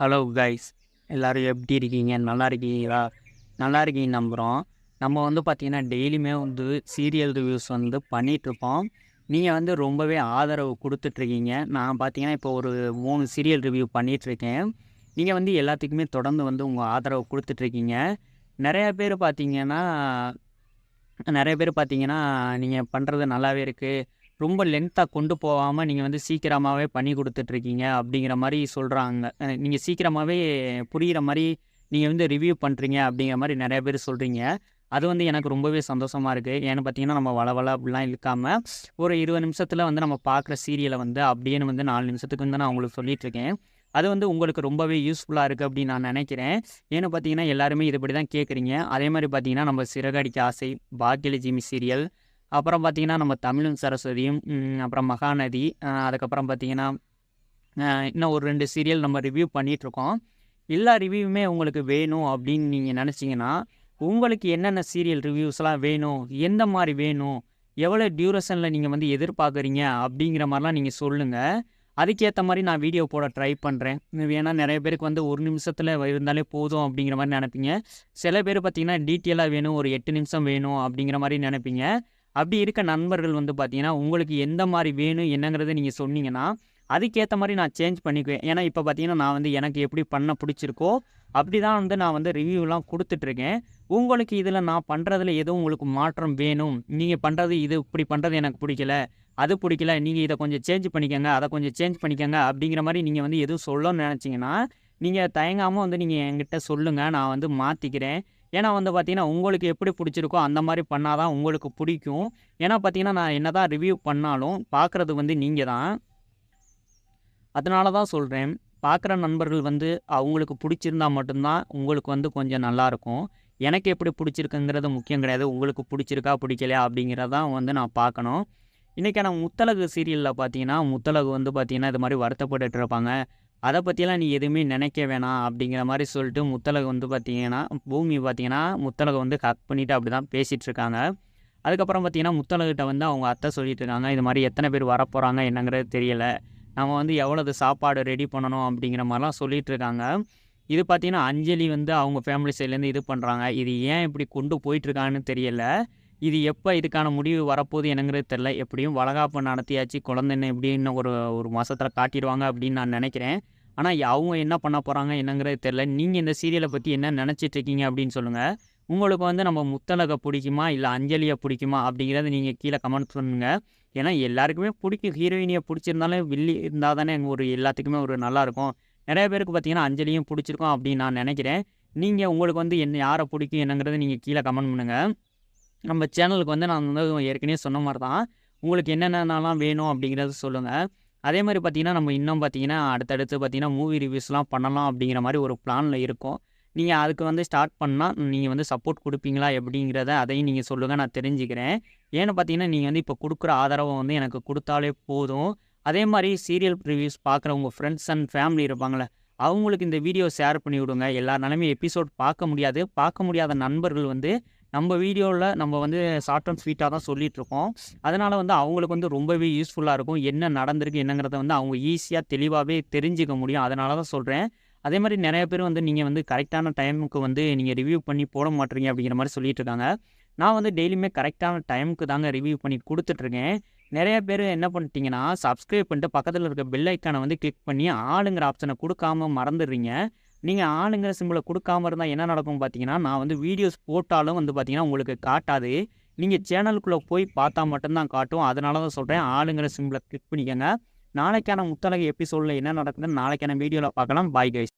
Hello guys எல்லோரும் எப்படி இருக்கீங்க? நல்லா இருக்கீங்களா? நல்லா இருக்கீங்க நம்புகிறோம் நம்ம வந்து பார்த்திங்கன்னா டெய்லியுமே வந்து சீரியல் ரிவ்யூஸ் வந்து பண்ணிகிட்ருப்போம் நீங்கள் வந்து ரொம்பவே ஆதரவு கொடுத்துட்ருக்கீங்க நான் பார்த்தீங்கன்னா இப்போ ஒரு மூணு சீரியல் ரிவ்யூ பண்ணிகிட்ருக்கேன் நீங்கள் வந்து எல்லாத்துக்குமே தொடர்ந்து வந்து உங்கள் ஆதரவு கொடுத்துட்ருக்கீங்க நிறையா பேர் பார்த்தீங்கன்னா நிறைய பேர் பார்த்தீங்கன்னா நீங்கள் பண்ணுறது நல்லாவே இருக்குது ரொம்ப லென்த்தாக கொண்டு போகாமல் நீங்கள் வந்து சீக்கிரமாகவே பண்ணி கொடுத்துட்ருக்கீங்க அப்படிங்கிற மாதிரி சொல்கிறாங்க நீங்கள் சீக்கிரமாகவே புரிகிற மாதிரி நீங்கள் வந்து ரிவ்யூ பண்ணுறீங்க அப்படிங்கிற மாதிரி நிறைய பேர் சொல்கிறீங்க அது வந்து எனக்கு ரொம்பவே சந்தோஷமாக இருக்குது ஏன்னு பார்த்தீங்கன்னா நம்ம வளவள அப்படிலாம் இழுக்காமல் ஒரு இருபது நிமிஷத்தில் வந்து நம்ம பார்க்குற சீரியலை வந்து அப்படின்னு வந்து நாலு நிமிஷத்துக்கு வந்து நான் உங்களுக்கு சொல்லிகிட்ருக்கேன் அது வந்து உங்களுக்கு ரொம்பவே யூஸ்ஃபுல்லாக இருக்குது அப்படின்னு நான் நினைக்கிறேன். ஏன்னு பார்த்தீங்கன்னா எல்லாருமே இதுபடி தான் கேட்குறீங்க. அதே மாதிரி பார்த்தீங்கன்னா நம்ம சிறகடிக்க ஆசை பாக்கியலஜிமி சீரியல் அப்புறம் பார்த்திங்கன்னா நம்ம தமிழும் சரஸ்வதியும் அப்புறம் மகாநதி அதுக்கப்புறம் பார்த்திங்கன்னா இன்னும் ஒரு ரெண்டு சீரியல் நம்ம ரிவ்யூ பண்ணிகிட்ருக்கோம் எல்லா ரிவ்யூவுமே உங்களுக்கு வேணும் அப்படின்னு நீங்கள் நினச்சிங்கன்னா உங்களுக்கு என்னென்ன சீரியல் ரிவ்யூஸ்லாம் வேணும் எந்த மாதிரி வேணும் எவ்வளோ டியூரேஷனில் நீங்கள் வந்து எதிர்பார்க்குறீங்க அப்படிங்கிற மாதிரிலாம் நீங்கள் சொல்லுங்கள் அதுக்கேற்ற மாதிரி நான் வீடியோ போட ட்ரை பண்ணுறேன் ஏன்னா நிறைய பேருக்கு வந்து ஒரு நிமிஷத்தில் இருந்தாலே போதும் அப்படிங்கிற மாதிரி நினைப்பீங்க. சில பேர் பார்த்தீங்கன்னா டீட்டெயிலாக வேணும் ஒரு எட்டு நிமிஷம் வேணும் அப்படிங்கிற மாதிரி நினைப்பீங்க. அப்படி இருக்க நண்பர்கள் வந்து பார்த்தீங்கன்னா உங்களுக்கு எந்த மாதிரி வேணும் என்னங்கிறத நீங்கள் சொன்னீங்கன்னா அதுக்கேற்ற மாதிரி நான் சேஞ்ச் பண்ணிக்குவேன். ஏன்னா இப்போ பார்த்தீங்கன்னா நான் வந்து எனக்கு எப்படி பண்ண பிடிச்சிருக்கோ அப்படி தான் வந்து நான் வந்து ரிவ்யூலாம் கொடுத்துட்ருக்கேன். உங்களுக்கு இதில் நான் பண்ணுறதுல எதுவும் உங்களுக்கு மாற்றம் வேணும். நீங்கள் பண்ணுறது இது இப்படி பண்ணுறது எனக்கு பிடிக்கல. அது பிடிக்கல. நீங்கள் இதை கொஞ்சம் சேஞ்ச் பண்ணிக்கோங்க அதை கொஞ்சம் சேஞ்ச் பண்ணிக்கோங்க அப்படிங்கிற மாதிரி நீங்கள் வந்து எதுவும் சொல்லணும்னு நினச்சிங்கன்னா நீங்கள் தயங்காமல் வந்து நீங்கள் என்கிட்ட சொல்லுங்கள் நான் வந்து மாற்றிக்கிறேன் ஏன்னா வந்து பார்த்தீங்கன்னா உங்களுக்கு எப்படி பிடிச்சிருக்கோ அந்த மாதிரி பண்ணால் தான் உங்களுக்கு பிடிக்கும். ஏன்னா பார்த்தீங்கன்னா நான் என்ன தான் ரிவ்யூ பண்ணாலும் பார்க்குறது வந்து நீங்கள் தான் அதனால தான் சொல்கிறேன் பார்க்குற நண்பர்கள் வந்து அவங்களுக்கு பிடிச்சிருந்தா மட்டும்தான் உங்களுக்கு வந்து கொஞ்சம் நல்லாயிருக்கும். எனக்கு எப்படி பிடிச்சிருக்குங்கிறது முக்கியம் கிடையாது. உங்களுக்கு பிடிச்சிருக்கா பிடிக்கலையா அப்படிங்கிறதான் வந்து நான் பார்க்கணும். இன்றைக்கான முத்தலகு சீரியலில் பார்த்தீங்கன்னா முத்தலகு வந்து பார்த்தீங்கன்னா இது மாதிரி வருத்தப்பட்டுட்டு இருப்பாங்க. அதை பற்றியெல்லாம் நீ எதுவுமே நினைக்க வேணாம் அப்படிங்கிற மாதிரி சொல்லிட்டு முத்தலகு வந்து பார்த்தீங்கன்னா பூமி பார்த்தீங்கன்னா முத்தலகை வந்து கட் பண்ணிவிட்டு அப்படி தான் பேசிகிட்டு இருக்காங்க. அதுக்கப்புறம் பார்த்தீங்கன்னா முத்தலகிட்ட வந்து அவங்க அத்தை சொல்லிட்டு இருக்காங்க இது மாதிரி எத்தனை பேர் வரப்போகிறாங்க என்னங்கிறது தெரியலை. நம்ம வந்து எவ்வளவு சாப்பாடு ரெடி பண்ணணும் அப்படிங்கிற மாதிரிலாம் சொல்லிகிட்டு இருக்காங்க. இது பார்த்தீங்கன்னா அஞ்சலி வந்து அவங்க ஃபேமிலி சைட்லேருந்து இது பண்ணுறாங்க இது ஏன் இப்படி கொண்டு போயிட்டுருக்கான்னு தெரியல. இது எப்போ இதுக்கான முடிவு வரப்போகுது என்னங்கிறது தெரில எப்படியும் வளகாப்பு நடத்தியாச்சு குழந்தைன்னு எப்படின்னு ஒரு ஒரு மாதத்தில் காட்டிடுவாங்க அப்படின்னு நான் நினைக்கிறேன். ஆனால் அவங்க என்ன பண்ண போகிறாங்க என்னங்கிறது தெரில நீங்கள் இந்த சீரியலை பற்றி என்ன நினச்சிட்ருக்கீங்க அப்படின்னு சொல்லுங்கள் உங்களுக்கு வந்து நம்ம முத்தலகை பிடிக்குமா? இல்லை அஞ்சலியை பிடிக்குமா? அப்படிங்கிறத நீங்கள் கீழே கமெண்ட் பண்ணுங்கள் ஏன்னா எல்லாருக்குமே பிடிக்கும். ஹீரோயினியை பிடிச்சிருந்தாலும் வில்லி இருந்தால் தானே ஒரு எல்லாத்துக்குமே ஒரு நல்லாயிருக்கும் நிறைய பேருக்கு பார்த்தீங்கன்னா அஞ்சலியும் பிடிச்சிருக்கும் அப்படின்னு நான் நினைக்கிறேன். நீங்கள் உங்களுக்கு வந்து என்ன யாரை பிடிக்கும் என்னங்கிறத நீங்கள் கீழே கமெண்ட் பண்ணுங்கள் நம்ம சேனலுக்கு வந்து நான் வந்து ஏற்கனவே சொன்ன மாதிரி தான் உங்களுக்கு என்னென்னலாம் வேணும் அப்படிங்கிறத சொல்லுங்கள் அதே மாதிரி பார்த்தீங்கன்னா நம்ம இன்னும் பார்த்தீங்கன்னா அடுத்தடுத்து பார்த்தீங்கன்னா மூவி ரிவ்யூஸ்லாம் பண்ணலாம் அப்படிங்கிற மாதிரி ஒரு பிளானில் இருக்கும். நீங்கள் அதுக்கு வந்து ஸ்டார்ட் பண்ணால் நீங்கள் வந்து சப்போர்ட் கொடுப்பீங்களா எப்படிங்கிறத அதையும் நீங்கள் சொல்லுங்கள் நான் தெரிஞ்சுக்கிறேன். ஏன்னு பார்த்தீங்கன்னா நீங்கள் வந்து இப்போ கொடுக்குற ஆதரவை வந்து எனக்கு கொடுத்தாலே போதும். அதே மாதிரி சீரியல் ரிவ்யூஸ் பார்க்குற உங்கள் ஃப்ரெண்ட்ஸ் அண்ட் ஃபேமிலி இருப்பாங்களே அவங்களுக்கு இந்த வீடியோ ஷேர் பண்ணி விடுங்க. எல்லாருனாலுமே எபிசோட் பார்க்க முடியாது. பார்க்க முடியாத நண்பர்கள் வந்து நம்ம வீடியோவில் நம்ம வந்து ஷார்ட் அண்ட் ஸ்வீட்டாக தான் சொல்லிகிட்ருக்கோம் அதனால் வந்து அவங்களுக்கு வந்து ரொம்பவே யூஸ்ஃபுல்லாக இருக்கும். என்ன நடந்திருக்கு என்னங்கிறத வந்து அவங்க ஈஸியாக தெளிவாகவே தெரிஞ்சுக்க முடியும். அதனால தான் சொல்கிறேன் அதே மாதிரி நிறைய பேர் வந்து நீங்கள் வந்து கரெக்டான டைமுக்கு வந்து நீங்கள் ரிவ்யூ பண்ணி போட மாட்டீங்க அப்படிங்கிற மாதிரி சொல்லிட்டு இருக்காங்க நான் வந்து டெய்லியுமே கரெக்டான டைமுக்கு தாங்க ரிவ்யூ பண்ணி கொடுத்துட்ருக்கேன். நிறைய பேர் என்ன பண்ணிட்டீங்கன்னா சப்ஸ்கிரைப் பண்ணிட்டு பக்கத்தில் இருக்க பெல் ஐக்கானை வந்து கிளிக் பண்ணி ஆளுங்கிற ஆப்ஷனை கொடுக்காம மறந்துடுறீங்க. நீங்கள் ஆளுங்கிற சிம்பிளை கொடுக்காம இருந்தால் என்ன நடக்கும் பார்த்தீங்கன்னா நான் வந்து வீடியோஸ் போட்டாலும் வந்து பார்த்தீங்கன்னா உங்களுக்கு காட்டாது. நீங்கள் சேனலுக்குள்ளே போய் பார்த்தா மட்டும்தான் காட்டும். அதனால தான் சொல்கிறேன் ஆளுங்கிற சிம்பிளை கிளிக் பண்ணிக்கோங்க. நாளைக்கான முத்தலகை எபிசோடில் என்ன நடக்குதுன்னு நாளைக்கான வீடியோவில் பார்க்கலாம். Bye guys